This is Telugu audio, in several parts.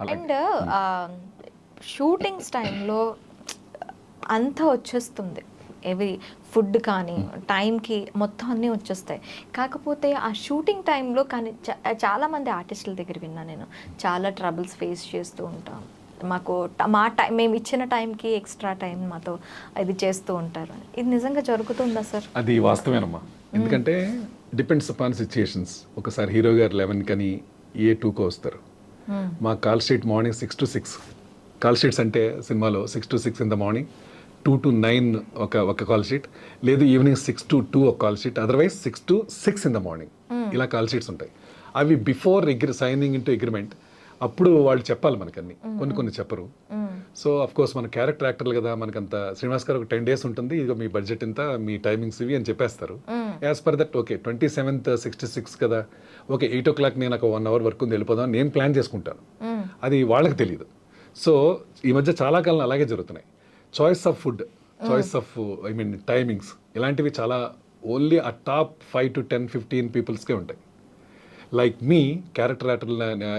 అండ్ షూటింగ్స్ టైంలో అంతా వచ్చేస్తుంది. ఎవి ఫుడ్ కానీ టైంకి మొత్తం అన్నీ వచ్చేస్తాయి. కాకపోతే ఆ షూటింగ్ టైంలో కానీ చా- చాలామంది ఆర్టిస్టుల దగ్గర విన్నా నేను. చాలా ట్రబుల్స్ ఫేస్ చేస్తూ ఉంటాం. మాకు మా టైం మేము ఇచ్చిన టైంకి ఎక్స్ట్రా టైం మాతో ఇది చేస్తూ ఉంటారు ఇది నిజంగా జరుగుతుందా సార్? అది వాస్తవేనమ్మా. ఎందుకంటే డిపెండ్స్ అపాన్ సిచ్యుయేషన్స్. ఒకసారి హీరో గారు లెవెన్ కని ఏ టూకో వస్తారు. మా call sheet morning six to six. Call sheets అంటే సినిమాలో six to six in the morning two to nine ఒక ఒక కాల్ షీట్ లేదు ఈవినింగ్ సిక్స్ టు టూ ఒక call sheet otherwise six to six in the morning. ఇలా కాల్ షీట్స్ ఉంటాయి. అవి before agree signing into agreement అప్పుడు వాళ్ళు చెప్పాలి మనకన్నీ. కొన్ని కొన్ని చెప్పరు. సో అఫ్ కోర్స్ మన క్యారెక్టర్ యాక్టర్లు కదా మనకంత శ్రీనివాస్ గారు ఒక టెన్ డేస్ ఉంటుంది ఇక మీ బడ్జెట్ ఇంత మీ టైమింగ్స్ ఇవి అని చెప్పేస్తారు. As per that okay twenty seventh sixty six కదా ఓకే ఎయిట్ ఓ క్లాక్ నేను ఒక వన్ అవర్ వర్క్ ఉంది వెళ్ళిపోదాం నేను ప్లాన్ చేసుకుంటాను. అది వాళ్ళకి తెలియదు సో ఈ మధ్య చాలా కాలం అలాగే జరుగుతున్నాయి. Choice of food choice of I mean timings ఇలాంటివి చాలా ఓన్లీ ఆ top five to ten fifteen పీపుల్స్కే ఉంటాయి. లైక్ మీ క్యారెక్టర్ యాక్టర్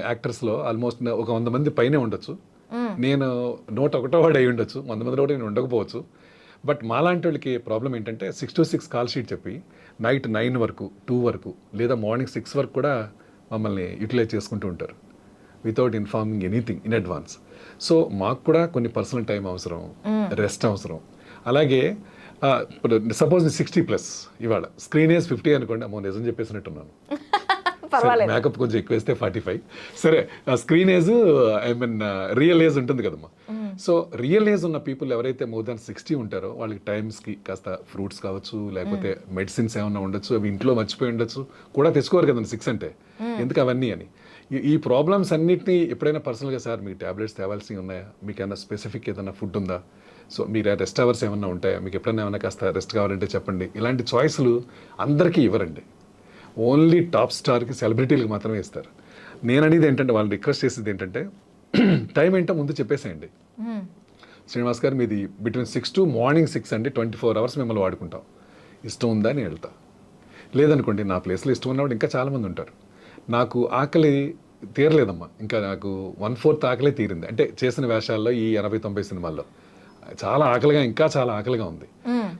యాక్టర్స్లో ఆల్మోస్ట్ ఒక వంద మంది పైనే ఉండొచ్చు. నేను నూట ఒకటో వాడు అయి ఉండొచ్చు వంద మందిలో కూడా నేను ఉండకపోవచ్చు. బట్ మాలాంటి వాళ్ళకి ప్రాబ్లం ఏంటంటే six to six call sheet చెప్పి నైట్ నైన్ వరకు టూ వరకు లేదా మార్నింగ్ సిక్స్ వరకు కూడా మమ్మల్ని యూటిలైజ్ చేసుకుంటూ ఉంటారు without informing anything in advance. So మాకు కూడా కొన్ని పర్సనల్ టైం అవసరం రెస్ట్ అవసరం. అలాగే సపోజ్ సిక్స్టీ ప్లస్ ఇవాళ స్క్రీన్ ఏజ్ ఫిఫ్టీ అనుకోండి అమ్మో నిజం చెప్పేసినట్టున్నాను. మేకప్ కొంచెం ఎక్కువ వేస్తే ఫార్టీ ఫైవ్. సరే screen age I mean real age ఉంటుంది కదమ్మా. సో రియల్ ఏజ్ ఉన్న పీపుల్ ఎవరైతే మోర్ దాన్ సిక్స్టీ ఉంటారో వాళ్ళకి టైమ్స్కి కాస్త ఫ్రూట్స్ కావచ్చు లేకపోతే మెడిసిన్స్ ఏమైనా ఉండొచ్చు అవి ఇంట్లో మర్చిపోయి ఉండొచ్చు కూడా తెచ్చుకోరు కదండి సిక్స్ అంటే. ఎందుకు అవన్నీ అని? ఈ- ప్రాబ్లమ్స్ అన్నిటిని ఎప్పుడైనా పర్సనల్గా సార్ మీకు ట్యాబ్లెట్స్ తేవాల్సి ఉన్నాయా? మీకు ఏమైనా స్పెసిఫిక్ ఏదైనా ఫుడ్ ఉందా? సో మీరు రెస్ట్ అవర్స్ ఏమైనా ఉంటాయా? మీకు ఎప్పుడైనా ఏమైనా కాస్త రెస్ట్ కావాలంటే చెప్పండి. ఇలాంటి చాయిస్లు అందరికీ ఇవ్వరండి. ఓన్లీ టాప్ స్టార్కి సెలబ్రిటీలకు మాత్రమే ఇస్తారు. నేను అనేది ఏంటంటే వాళ్ళు రిక్వెస్ట్ చేసేది ఏంటంటే టైం ఏంటో ముందు చెప్పేసేయండి. శ్రీనివాస్ గారు మీది between six to morning six అండి. ట్వంటీ ఫోర్ అవర్స్ మిమ్మల్ని వాడుకుంటాం. ఇష్టం ఉందా అని వెళ్తా. లేదనుకోండి నా ప్లేస్లో ఇష్టం ఉన్నవాడు ఇంకా చాలామంది ఉంటారు. నాకు ఆకలి తీరలేదమ్మా. ఇంకా నాకు వన్ ఫోర్త్ ఆకలే తీరింది. అంటే చేసిన వేషాల్లో ఈ ఎనభై తొంభై సినిమాల్లో చాలా ఆకలిగా ఇంకా చాలా ఆకలిగా ఉంది.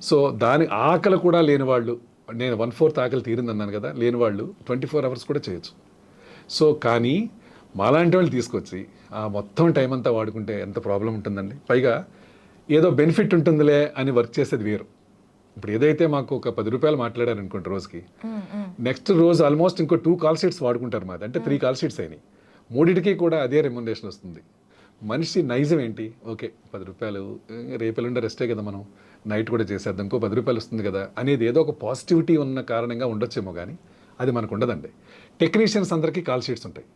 సో దాని ఆకలి కూడా లేని వాళ్ళు నేను వన్ ఫోర్త్ ఆకలి తీరింది అన్నాను కదా లేని వాళ్ళు ట్వంటీ ఫోర్ అవర్స్ కూడా చేయొచ్చు. సో కానీ మాలాంటి వాళ్ళు తీసుకొచ్చి ఆ మొత్తం టైం అంతా వాడుకుంటే ఎంత ప్రాబ్లం ఉంటుందండి? పైగా ఏదో బెనిఫిట్ ఉంటుందిలే అని వర్క్ చేసేది వేరు. ఇప్పుడు ఏదైతే మాకు ఒక పది రూపాయలు మాట్లాడారు అనుకోండి రోజుకి నెక్స్ట్ రోజు ఆల్మోస్ట్ ఇంకో టూ కాల్ షీట్స్ వాడుకుంటారు మాది. అంటే త్రీ కాల్ షీట్స్ అయినాయి. మూడింటికి కూడా అదే రెమ్యునరేషన్ వస్తుంది. మనిషి నైజం ఏంటి? ఓకే పది రూపాయలు రేపెల్లుండే రెస్టే కదా మనం. నైట్ కూడా చేసేద్దాం. ఇంకో పది రూపాయలు వస్తుంది కదా. అనేది ఏదో ఒక పాజిటివిటీ ఉన్న కారణంగా ఉండొచ్చేమో కానీ అది మనకు ఉండదండి. టెక్నీషియన్స్ అందరికీ కాల్ షీట్స్ ఉంటాయి.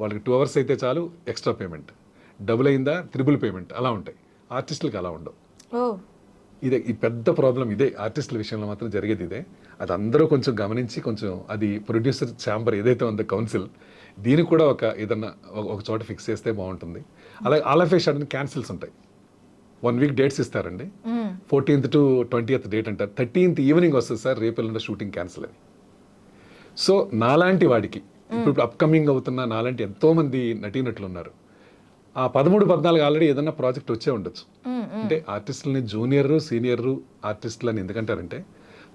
వాళ్ళకి టూ అవర్స్ అయితే చాలు ఎక్స్ట్రా పేమెంట్ డబుల్ అయిందా త్రిబుల్ పేమెంట్ అలా ఉంటాయి. ఆర్టిస్టులకు అలా ఉండవు. ఇదే ఈ పెద్ద ప్రాబ్లం ఇదే. ఆర్టిస్టుల విషయంలో మాత్రం జరిగేది ఇదే. అది అందరూ కొంచెం గమనించి కొంచెం అది ప్రొడ్యూసర్ ఛాంబర్ ఏదైతే ఉందో కౌన్సిల్ దీనికి కూడా ఒక ఏదన్నా ఒక- చోట ఫిక్స్ చేస్తే బాగుంటుంది. అలాగే all of a sudden cancels ఉంటాయి. వన్ వీక్ డేట్స్ ఇస్తారండి. ఫోర్టీన్త్ టు ట్వంటీయత్ డేట్ అంటారు. థర్టీన్త్ ఈవినింగ్ వస్తుంది సార్ రేపు షూటింగ్ క్యాన్సిల్ అని సో నాలాంటి వాడికి ఇప్పుడు అప్కమింగ్ అవుతున్న నాలాంటి ఎంతో మంది నటీనటులు ఉన్నారు ఆ పదమూడు పద్నాలుగు ఆల్రెడీ ఏదన్నా ప్రాజెక్ట్ వచ్చే ఉండొచ్చు. అంటే ఆర్టిస్టులని జూనియర్ సీనియర్ ఆర్టిస్టులు అని ఎందుకంటారంటే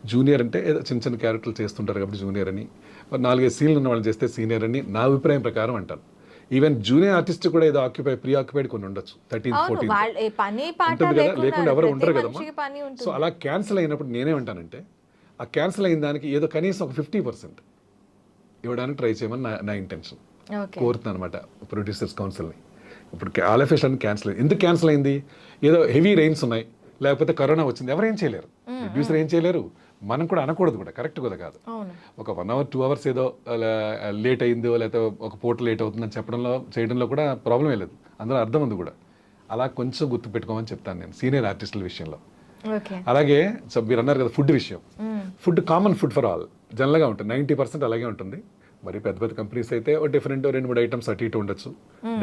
జూనియర్ అంటే ఏదో చిన్న చిన్న క్యారెక్టర్లు చేస్తుంటారు కాబట్టి జూనియర్ అని. నాలుగైదు సీన్లు ఉన్న వాళ్ళు చేస్తే సీనియర్ అని నా అభిప్రాయం ప్రకారం అంటాను. ఈవెన్ జూనియర్ ఆర్టిస్ట్ కూడా ఏదో ఆక్యుపై ప్రీ ఆక్యుపైడ్ కొన్ని ఉండొచ్చు. థర్టీన్ ఫోర్టీన్ ఉంటుంది కదా లేకుండా ఎవరు ఉండరు కదమ్మా. ఉంటుంది సో అలా క్యాన్సిల్ అయినప్పుడు నేనేమంటానంటే ఆ క్యాన్సిల్ అయిన దానికి ఏదో కనీసం ఒక ఫిఫ్టీ పర్సెంట్ ఇవ్వడానికి ట్రై చేయమని నా నా ఇంటెన్షన్ కోరుతున్నాను అనమాట ప్రొడ్యూసర్స్ కౌన్సిల్ని ఇప్పుడు ఆల్ఎఫేషన్ క్యాన్సిల్ అయింది ఎందుకు క్యాన్సిల్ అయింది? ఏదో హెవీ రెయిన్స్ ఉన్నాయి లేకపోతే కరోనా వచ్చింది ఎవరు ఏం చేయలేరు? ప్రొడ్యూసర్ ఏం చేయలేరు? మనం కూడా అనకూడదు కూడా కరెక్ట్ కూడా కాదు. ఒక వన్ అవర్ టూ అవర్స్ ఏదో లేట్ అయిందో లేకపోతే ఒక పూట లేట్ అవుతుందని చెప్పడంలో చేయడంలో కూడా ప్రాబ్లం లేదు. అందులో అర్థం ఉంది కూడా. అలా కొంచెం గుర్తు పెట్టుకోమని చెప్తాను నేను సీనియర్ ఆర్టిస్టుల విషయంలో. అలాగే సో మీరు అన్నారు కదా ఫుడ్ విషయం. Food common food for all జనరల్గా ఉంటుంది నైంటీ పర్సెంట్ అలాగే ఉంటుంది. మరి పెద్ద పెద్ద కంపెనీస్ అయితే డిఫరెంట్ రెండు మూడు ఐటమ్స్ అటు ఇటు ఉండొచ్చు.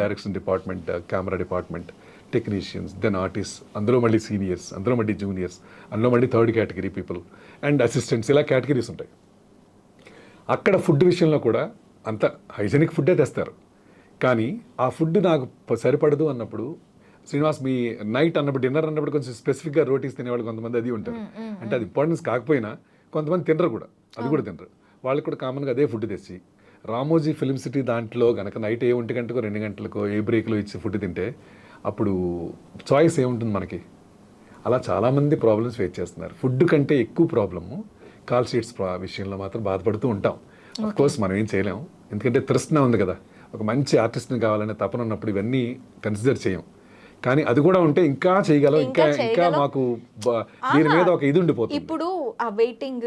Direction department camera department technicians then artist అందులో మళ్ళీ సీనియర్స్ అందులో మళ్ళీ జూనియర్స్ అందులో మళ్ళీ third category people and assistants ఇలా కేటగిరీస్ ఉంటాయి. అక్కడ ఫుడ్ విషయంలో కూడా అంత హైజెనిక్ ఫుడ్డే తెస్తారు. కానీ ఆ ఫుడ్ నాకు సరిపడదు అన్నప్పుడు శ్రీనివాస్ మీ నైట్ అన్నప్పుడు డిన్నర్ అన్నప్పుడు కొంచెం స్పెసిఫిక్గా రోటీస్ తినేవాళ్ళు కొంతమంది అది ఉంటారు. అంటే అది ఇంపార్టెన్స్ కాకపోయినా కొంతమంది తినరు కూడా. అది కూడా తినరు. వాళ్ళకి కూడా కామన్గా అదే ఫుడ్ తెచ్చి. రామోజీ ఫిల్మ్ సిటీ దాంట్లో కనుక నైట్ ఏ ఒంటి గంటకో రెండు గంటలకో ఏ బ్రేక్లో ఇచ్చి ఫుడ్ తింటే అప్పుడు చాయిస్ ఏముంటుంది మనకి? అలా చాలామంది ప్రాబ్లమ్స్ ఫేస్ చేస్తున్నారు. ఫుడ్ కంటే ఎక్కువ ప్రాబ్లము కాల్ షీట్స్ విషయంలో మాత్రం బాధపడుతూ ఉంటాం. అఫ్ కోర్స్ మనం ఏం చేయలేం. ఎందుకంటే తృష్ణ ఉంది కదా. ఒక మంచి ఆర్టిస్ట్ని కావాలనే తపన ఉన్నప్పుడు ఇవన్నీ కన్సిడర్ చేయం. కానీ అది కూడా ఉంటే ఇంకా చేయగలం ఇంకా ఇంకా. మాకు దీని మీద ఒక ఇది ఉండిపోతుంది. ఇప్పుడు ఆ వెయిటింగ్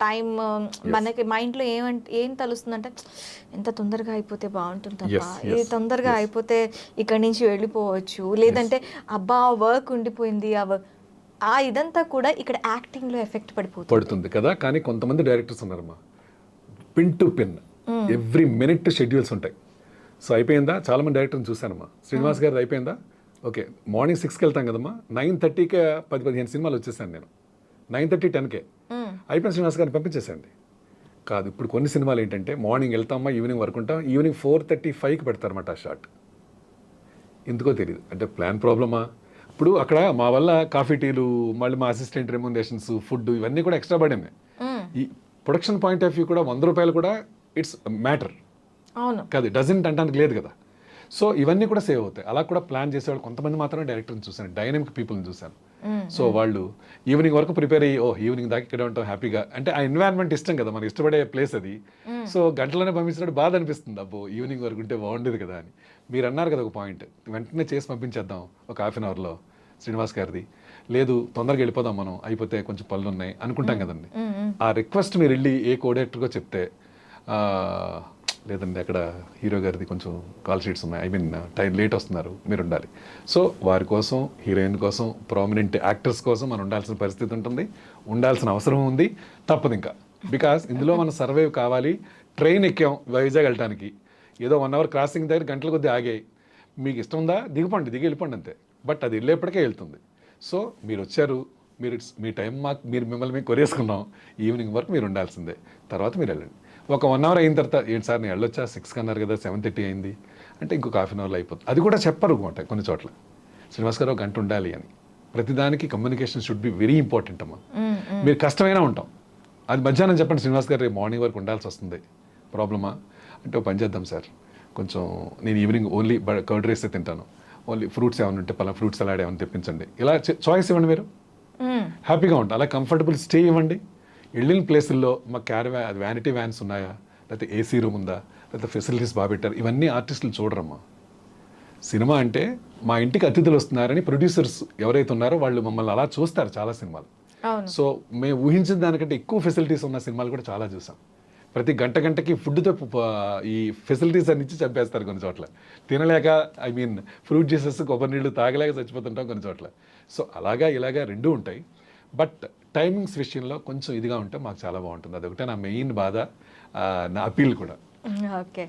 టైం మనకి మైండ్లో ఏమంటే ఏం తెలుస్తుందంటే ఎంత తొందరగా అయిపోతే బాగుంటుంది ఇది తొందరగా అయిపోతే ఇక్కడి నుంచి వెళ్ళిపోవచ్చు. లేదంటే అబ్బా వర్క్ ఉండిపోయింది ఆ work- ఆ ఇదంతా కూడా ఇక్కడ యాక్టింగ్లో ఎఫెక్ట్ పడిపోతుంది. పడుతుంది కదా? కానీ కొంతమంది డైరెక్టర్స్ ఉన్నారమ్మా. Pin to pin every minute schedules ఉంటాయి. సో అయిపోయిందా? చాలా మంది డైరెక్టర్ని చూశానమ్మా. శ్రీనివాస్ గారిది అయిపోయిందా? ఓకే. మార్నింగ్ సిక్స్కి వెళ్తాం కదమ్మా. నైన్ థర్టీకే పది పదిహేను సినిమాలు వచ్చేసాను నేను. నైన్ థర్టీ టెన్కే. అయిపోయిన శ్రీనివాస్ గారిని పంపించేసండి కాదు ఇప్పుడు కొన్ని సినిమాలు ఏంటంటే మార్నింగ్ వెళ్తామా ఈవినింగ్ వరకు ఉంటాం ఈవినింగ్ ఫోర్ థర్టీ ఫైవ్కి పెడతారన్నమాట ఆ షాట్. ఎందుకో తెలియదు అంటే ప్లాన్ ప్రాబ్లమా? ఇప్పుడు అక్కడ మా వల్ల కాఫీ టీలు మళ్ళీ మా అసిస్టెంట్ రెమ్యునరేషన్స్ ఫుడ్ ఇవన్నీ కూడా ఎక్స్ట్రా పడింది. ఈ ప్రొడక్షన్ పాయింట్ ఆఫ్ వ్యూ కూడా వంద రూపాయలు కూడా ఇట్స్ మ్యాటర్. అవును. కాదు డజంట్ అంటానికి లేదు కదా. సో ఇవన్నీ కూడా సేవ్ అవుతాయి. అలా కూడా ప్లాన్ చేసేవాళ్ళు కొంతమంది మాత్రమే డైరెక్టర్ని చూశాను. డైనమిక్ పీపుల్ని చూశాను. సో వాళ్ళు ఈవినింగ్ వరకు ప్రిపేర్ అయ్యి ఓ ఈవినింగ్ దాకా ఇక్కడ ఉంటాం హ్యాపీగా అంటే ఆ ఎన్వైరన్మెంట్ ఇష్టం కదా మనకి ఇష్టపడే ప్లేస్ అది. సో గంటలోనే పంపించినప్పుడు బాధ అనిపిస్తుంది అబ్బో ఈవినింగ్ వరకు ఉంటే బాగుండేది కదా అని. మీరు అన్నారు కదా ఒక పాయింట్ వెంటనే చేసి పంపించేద్దాం ఒక హాఫ్ అన్ అవర్లో శ్రీనివాస్ గారిది. లేదు తొందరగా వెళ్ళిపోదాం మనం అయిపోతే కొంచెం పనులు ఉన్నాయి అనుకుంటాం కదండి. ఆ రిక్వెస్ట్ మీరు వెళ్ళి ఏ కోడేక్టర్గా చెప్తే లేదంటే లేదండి అక్కడ హీరో గారిది కొంచెం కాల్ షీట్స్ ఉన్నాయి. ఐ మీన్ టైం లేట్ వస్తున్నారు. మీరు ఉండాలి సో వారి కోసం హీరోయిన్ కోసం ప్రామినెంట్ యాక్టర్స్ కోసం మనం ఉండాల్సిన పరిస్థితి ఉంటుంది. ఉండాల్సిన అవసరం ఉంది. తప్పదు ఇంకా. బికాస్ ఇందులో మనం సర్వైవ్ కావాలి. ట్రైన్ ఎక్కాం వైజాగ్ వెళ్ళటానికి. ఏదో వన్ అవర్ క్రాసింగ్ దగ్గర గంటల కొద్దీ ఆగాయి. మీకు ఇష్టం ఉందా? దిగిపోండి దిగి వెళ్ళిపోండి అంతే. బట్ అది వెళ్ళేప్పటికే వెళ్తుంది. సో మీరు వచ్చారు. మీరు మీ టైం మాకు మీరు మిమ్మల్ని మేము కొరేసుకున్నాం ఈవినింగ్ వరకు మీరు ఉండాల్సిందే. తర్వాత మీరు వెళ్ళండి. ఒక వన్ అవర్ అయిన తర్వాత ఏంటి సార్ నేను వెళ్ళొచ్చా సిక్స్ అన్నారు కదా సెవెన్ థర్టీ అయింది. అంటే ఇంకొక హాఫ్ అన్ అవర్లో అయిపోతుంది. అది కూడా చెప్పరు అనమాట కొన్ని చోట్ల. శ్రీనివాస్ గారు ఒక గంట ఉండాలి అని. ప్రతిదానికి communication should be very important అమ్మా. మీరు కష్టమైనా ఉంటాం. అది మధ్యాహ్నం చెప్పండి శ్రీనివాస్ గారు రేపు మార్నింగ్ వరకు ఉండాల్సి వస్తుంది. ప్రాబ్లమా? అంటే పని చేద్దాం సార్. కొంచెం నేను ఈవినింగ్ ఓన్లీ కర్డ్ రైస్ తింటాను. ఓన్లీ ఫ్రూట్స్ ఏమైనా ఉంటే పలా ఫ్రూట్ సలాడ్ ఏమైనా తెప్పించండి. ఇలా చాయిస్ ఇవ్వండి మీరు. హ్యాపీగా ఉంటాం. అలా కంఫర్టబుల్ స్టే ఇవ్వండి. వెళ్ళిన ప్లేసుల్లో మా క్యార్ వ్యా వ్యానిటీ వ్యాన్స్ ఉన్నాయా? లేకపోతే ఏసీ రూమ్ ఉందా? లేకపోతే ఫెసిలిటీస్ బాగా పెట్టారు? ఇవన్నీ ఆర్టిస్టులు చూడరమ్మా. సినిమా అంటే మా ఇంటికి అతిథులు వస్తున్నారని ప్రొడ్యూసర్స్ ఎవరైతే ఉన్నారో వాళ్ళు మమ్మల్ని అలా చూస్తారు చాలా సినిమాలు. సో మేము ఊహించిన దానికంటే ఎక్కువ ఫెసిలిటీస్ ఉన్న సినిమాలు కూడా చాలా చూసాం. ప్రతి గంట గంటకి ఫుడ్తో ఈ ఫెసిలిటీస్ అన్ని ఇచ్చి చంపేస్తారు కొన్ని చోట్ల. తినలేక ఐ మీన్ ఫ్రూట్ జ్యూసెస్ కొబ్బరి నీళ్ళు తాగలేక చచ్చిపోతుంటాం కొన్ని చోట్ల. సో అలాగా ఇలాగా రెండూ ఉంటాయి. బట్ టైమింగ్స్ విషయంలో కొంచెం ఇదిగా ఉంటే మాకు చాలా బాగుంటుంది. అదొకటే నా మెయిన్ బాధ నా అపీల్ కూడా. ఓకే.